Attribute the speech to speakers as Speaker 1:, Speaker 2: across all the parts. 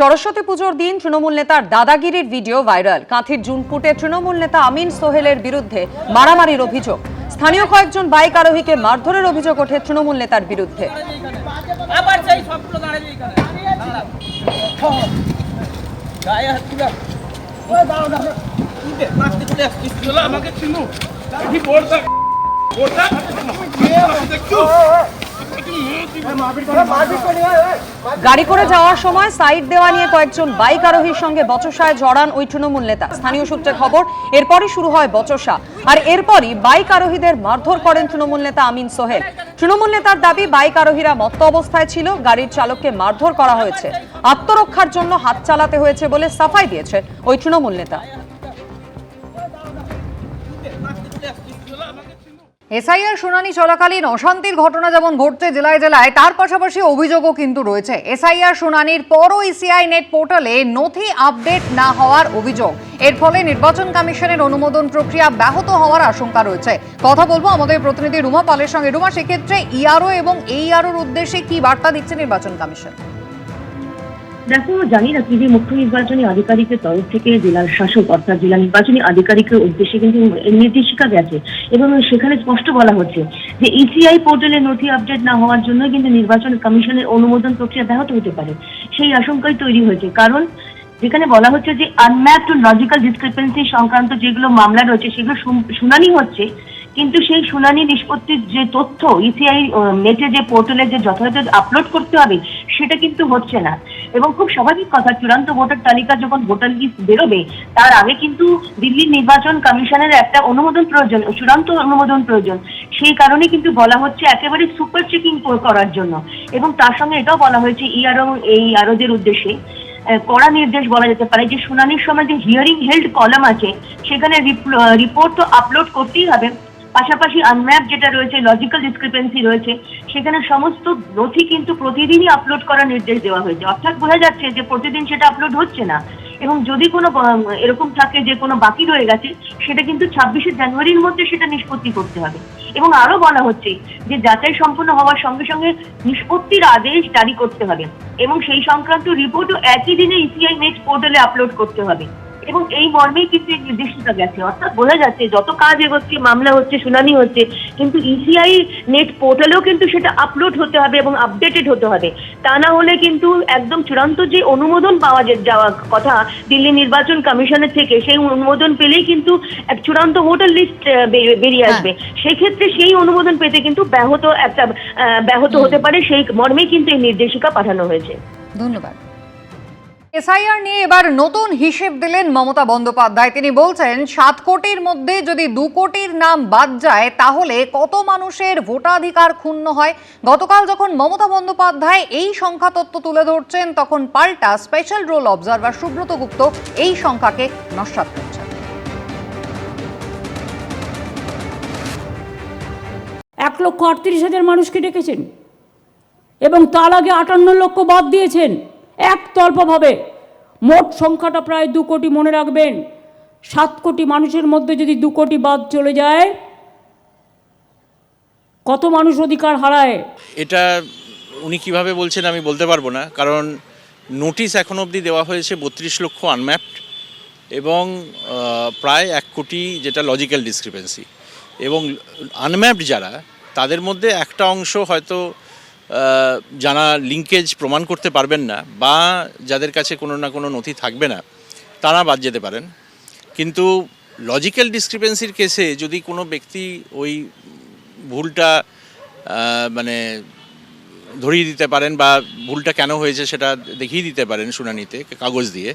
Speaker 1: সরস্বতী পুজোর দিন তৃণমূল নেতার দাদাগিরির ভিডিও ভাইরাল কাঁথির জুনপুটে তৃণমূল নেতা আমিন সোহেলের বিরুদ্ধে মারামারির অভিযোগ স্থানীয় কয়েকজন বাইক আরোহীকে মারধরের অভিযোগ ওঠে তৃণমূল নেতার বিরুদ্ধে
Speaker 2: আমাকে
Speaker 1: গাড়ি করে যাওয়ার সময় সাইড দেওয়া নিয়ে কয়েকজন বাইক আরোহীর সঙ্গে বচসায় জড়ান ওই তৃণমূল নেতা। স্থানীয় সূত্রে খবর, এরপরই শুরু হয় বচসা। আর এরপরই বাইক আরোহীদের মারধর করেন তৃণমূল নেতা আমিন সোহেল। তৃণমূল নেতার দাবি, বাইক আরোহীরা মত্ত অবস্থায় ছিল, গাড়ির চালককে মারধর করা হয়েছে। আত্মরক্ষার জন্য হাত চালাতে হয়েছে বলে সাফাই দিয়েছে ওই তৃণমূল নেতা।
Speaker 3: এসআইআর শুনানি চলাকালীন অশান্তির ঘটনা যেমন ঘটছে জেলায় জেলায়, তার পাশাপাশি অভিযোগও কিন্তু রয়েছে। এসআইআর শুনানির পরও ইসিআই নেট পোর্টালে নথি আপডেট না হওয়ার অভিযোগ। এর ফলে নির্বাচন কমিশনের অনুমোদন প্রক্রিয়া ব্যাহত হওয়ার আশঙ্কা রয়েছে। কথা বলব আমাদের প্রতিনিধি রুমা পালের সঙ্গে। রুমা, সেক্ষেত্রে ইআরও এবং এইআরওর উদ্দেশ্যে কি বার্তা দিচ্ছে নির্বাচন কমিশন?
Speaker 4: দেখো, জানি কি যে মুখ্য নির্বাচনী আধিকারিকের তরফ থেকে জেলার শাসক অর্থাৎ জেলা নির্বাচনী আধিকারিকের উদ্দেশ্যে কিন্তু নির্দেশিকা গেছে। এবং সেখানে স্পষ্ট বলা হচ্ছে যে ইসিআই পোর্টালে নথি আপডেট না হওয়ার জন্য কিন্তু নির্বাচন কমিশনের অনুমোদন প্রক্রিয়া ব্যাহত হতে পারে। সেই আশঙ্কাই তৈরি হয়েছে। কারণ যেখানে বলা হচ্ছে যে আনম্যাপড লজিক্যাল ডিসক্রিপেন্সি সংক্রান্ত যেগুলো মামলা রয়েছে, সেগুলো শুনানি হচ্ছে। কিন্তু সেই শুনানি নিষ্পত্তির যে তথ্য ইসিআই নেটে যে পোর্টালে যে যথাযথ আপলোড করতে হবে, সেটা কিন্তু হচ্ছে না। এবং খুব স্বাভাবিক কথা, চূড়ান্ত ভোটার তালিকা যখন ভোটার লিস্ট বেরোবে, তার আগে কিন্তু দিল্লির নির্বাচন কমিশনের একটা অনুমোদন প্রয়োজন, চূড়ান্ত অনুমোদন প্রয়োজন। সেই কারণে কিন্তু বলা হচ্ছে একেবারে সুপার চেকিং করার জন্য। এবং তার সঙ্গে এটাও বলা হয়েছে ইআরও এই আরোদের উদ্দেশ্যে কড়া নির্দেশ বলা যেতে পারে যে শুনানির সময় যে হিয়ারিং হেল্ড কলাম আছে, সেখানে রিপোর্ট তো আপলোড করতেই হবে। পাশাপাশি আনম্যাপ যেটা রয়েছে লজিক্যাল ডিসক্রিপেন্সি রয়েছে, সেখানে সমস্ত নথি কিন্তু প্রতিদিনই আপলোড করার নির্দেশ দেওয়া হয়েছে। অর্থাৎ বোঝা যাচ্ছে যে প্রতিদিন সেটা আপলোড হচ্ছে না। এবং যদি কোনো এরকম থাকে যে কোনো বাকি রয়ে গেছে, সেটা কিন্তু ছাব্বিশে জানুয়ারির মধ্যে সেটা নিষ্পত্তি করতে হবে। এবং আরও বলা হচ্ছে যে যাচাই সম্পন্ন হওয়ার সঙ্গে সঙ্গে নিষ্পত্তির আদেশ জারি করতে হবে। এবং সেই সংক্রান্ত রিপোর্টও একই দিনে ইসিআই নেট পোর্টালে আপলোড করতে হবে। এবং এই মর্মেই কিন্তু এই নির্দেশিকা গেছে। অর্থাৎ বোঝা যাচ্ছে যত কাজ এগোচ্ছে মামলা হচ্ছে শুনানি হচ্ছে কিন্তু ইসিআই নেট পোর্টালেও কিন্তু সেটা আপলোড হতে হবে এবং আপডেটেড হতে হবে। তা না হলে কিন্তু একদম চূড়ান্ত যে অনুমোদন পাওয়া যাওয়া কথা দিল্লি নির্বাচন কমিশনের থেকে সেই অনুমোদন পেলেই কিন্তু এক চূড়ান্ত ভোটার লিস্ট বেরিয়ে আসবে। সেক্ষেত্রে সেই অনুমোদন পেতে কিন্তু ব্যাহত একটা আহ, ব্যাহত হতে পারে। সেই মর্মেই কিন্তু এই নির্দেশিকা পাঠানো হয়েছে।
Speaker 3: ধন্যবাদ। এসআইআর নিয়ে এবার নতুন হিসেব দিলেন মমতা বন্দ্যোপাধ্যায়। তিনি বলছেন, সাত কোটির মধ্যে যদি দু কোটির নাম বাদ যায়, তাহলে কত মানুষের ভোটাধিকার ক্ষুণ্ণ হয়? গতকাল যখন মমতা বন্দ্যোপাধ্যায় এই সংখ্যা তত্ত্ব তুলে ধরছেন, তখন পাল্টা special roll observer Subrata Gupta এই সংখ্যাকে নস্বাত করছেন।
Speaker 5: এক লক্ষ আটত্রিশ হাজার মানুষকে ডেকেছেন এবং তার আগে আটান্ন লক্ষ বাদ দিয়েছেন। একতল্পভাবে মোট সংখ্যাটা প্রায় দু কোটি মনে রাখবেন। সাত কোটি মানুষের মধ্যে যদি দু কোটি বাদ চলে যায়, কত মানুষ অধিকার হারায়?
Speaker 6: এটা উনি কীভাবে বলছেন আমি বলতে পারব না, কারণ নোটিশ এখন অবধি দেওয়া হয়েছে বত্রিশ লক্ষ আনম্যাপড এবং প্রায় এক কোটি যেটা লজিক্যাল ডিসক্রিপেন্সি এবং আনম্যাপড যারা, তাদের মধ্যে একটা অংশ হয়তো যারা লিঙ্কেজ প্রমাণ করতে পারবেন না বা যাদের কাছে কোনো না কোনো নথি থাকবে না, তারা বাদ যেতে পারেন। কিন্তু লজিক্যাল ডিসক্রিপেন্সির কেসে যদি কোনো ব্যক্তি ওই ভুলটা মানে ধরিয়ে দিতে পারেন বা ভুলটা কেন হয়েছে সেটা দেখিয়ে দিতে পারেন শুনানিতে, কাগজ দিয়ে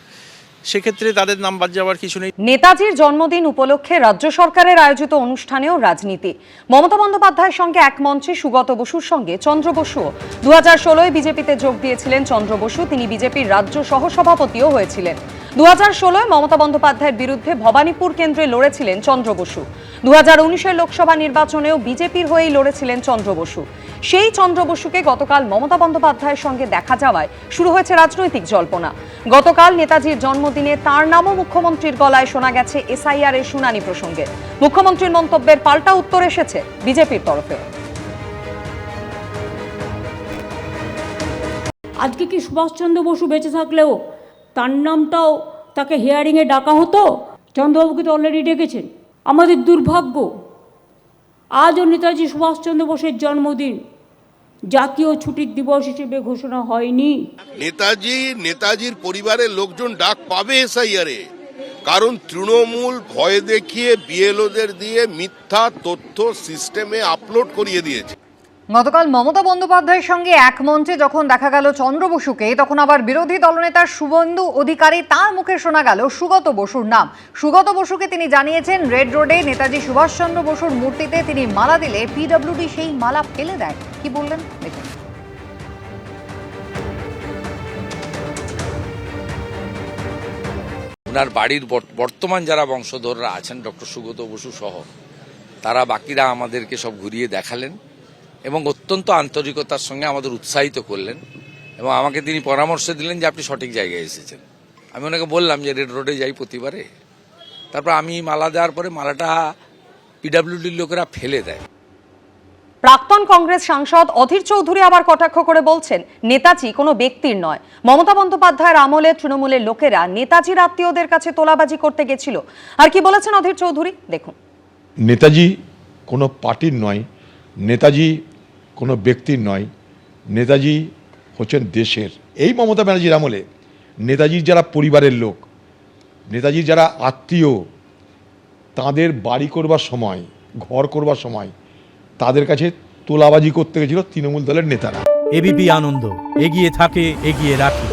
Speaker 6: সেক্ষেত্রে তাদের নাম বাদ যাওয়ার কিছু নেই।
Speaker 1: নেতাজির জন্মদিন উপলক্ষে রাজ্য সরকারের আয়োজিত অনুষ্ঠানেও রাজনীতি। মমতা বন্দ্যোপাধ্যায়ের সঙ্গে এক মঞ্চে সুগত বসুর সঙ্গে চন্দ্র বসুও দু হাজার ষোলোয় বিজেপিতে যোগ দিয়েছিলেন চন্দ্র বসু। তিনি বিজেপির রাজ্য সহসভাপতিও হয়েছিলেন। দু হাজার ষোলোয় মমতা বন্দ্যোপাধ্যায়ের বিরুদ্ধে ভবানীপুর কেন্দ্রে লড়েছিলেন চন্দ্র বসু। দু হাজার উনিশের লোকসভা নির্বাচনেও বিজেপির হয়েই লড়েছিলেন চন্দ্র বসু। সেই চন্দ্র বসুকে গতকাল মমতা বন্দ্যোপাধ্যায়ের সঙ্গে দেখা যাওয়ায় শুরু হয়েছে রাজনৈতিক জল্পনা। গতকাল নেতাজির জন্মদিনে তার নামও মুখ্যমন্ত্রীর গলায় শোনা গেছে এসআইআর এর শুনানি প্রসঙ্গে। মুখ্যমন্ত্রীর মন্তব্যের পাল্টা উত্তর এসেছে বিজেপির তরফে
Speaker 5: আজকে কি সুভাষচন্দ্র বসু বেঁচে থাকলেও তার নামটাও তাকে হিয়ারিংয়ে ডাকা হতো? চন্দ্রবাবুকে তো অলরেডি ডেকেছেন। আমাদের দুর্ভাগ্য, আজও নেতাজি সুভাষচন্দ্র বোসের জন্মদিন জাতীয় ছুটির দিবস হিসেবে ঘোষণা হয়নি।
Speaker 7: নেতাজি, নেতাজির পরিবারের লোকজন ডাক পাবে এসআইআরে। কারণ তৃণমূল ভয় দেখিয়ে বিএলওদের দিয়ে মিথ্যা তথ্য সিস্টেমে আপলোড করিয়ে দিয়েছে।
Speaker 3: গতকাল মমতা বন্দ্যোপাধ্যায়ের সঙ্গে এক মঞ্চে যখন দেখা গেল চন্দ্র বসুকে তখন আবার বিরোধী দলনেতা শুভেন্দু অধিকারী তার মুখে শোনা গেল সুগত বসুর নাম। সুগত বসুকে তিনি জানিয়েছেন, রেড রোডে নেতাজি সুভাষচন্দ্র বসুর মূর্তিতে তিনি মালা দিলে পিডব্লিউডি সেই মালা ফেলে দেয়। কি বললেন?
Speaker 8: ওনার বাড়ির বর্তমান যারা বংশধররা আছেন, ডক্টর সুগত বসু সহ, তারা বাকিরা আমাদেরকে সব ঘুরিয়ে দেখালেন। এবং অত্যন্ত আন্তরিকতার সঙ্গে আমাদের উৎসাহিত করলেন এবং আমাকে তিনি পরামর্শ দিলেন যে আপনি সঠিক জায়গায় এসেছেন। আমি ওনাকে বললাম যে রেড রোডে যাই প্রতিবারে। তারপর আমি মালা দেওয়ার পরে মালাটা পিডাব্লিউডির লোকেরা ফেলে দেয়।
Speaker 1: প্রাক্তন কংগ্রেস সাংসদ অধীর চৌধুরী আবার কটাক্ষ করে বলছেন নেতাজি কোনো ব্যক্তির নয়। মমতা বন্দ্যোপাধ্যায়ের আমলে তৃণমূলের লোকেরা নেতাজির আত্মীয়দের কাছে তোলাবাজি করতে গেছিল। আর কি বলেছেন অধীর চৌধুরী? দেখুন।
Speaker 9: নেতাজি কোনো পার্টির নয়। নেতাজি কোনো ব্যক্তির নয়, নেতাজি হচ্ছেন দেশের। এই মমতা ব্যানার্জির আমলে নেতাজির যারা পরিবারের লোক, নেতাজির যারা আত্মীয়, তাদের বাড়ি করবার সময়, ঘর করবার সময় তাদের কাছে তোলাবাজি করতে গেছিল তৃণমূল দলের নেতারা।
Speaker 10: এবিপি আনন্দ, এগিয়ে থাকে, এগিয়ে রাখে।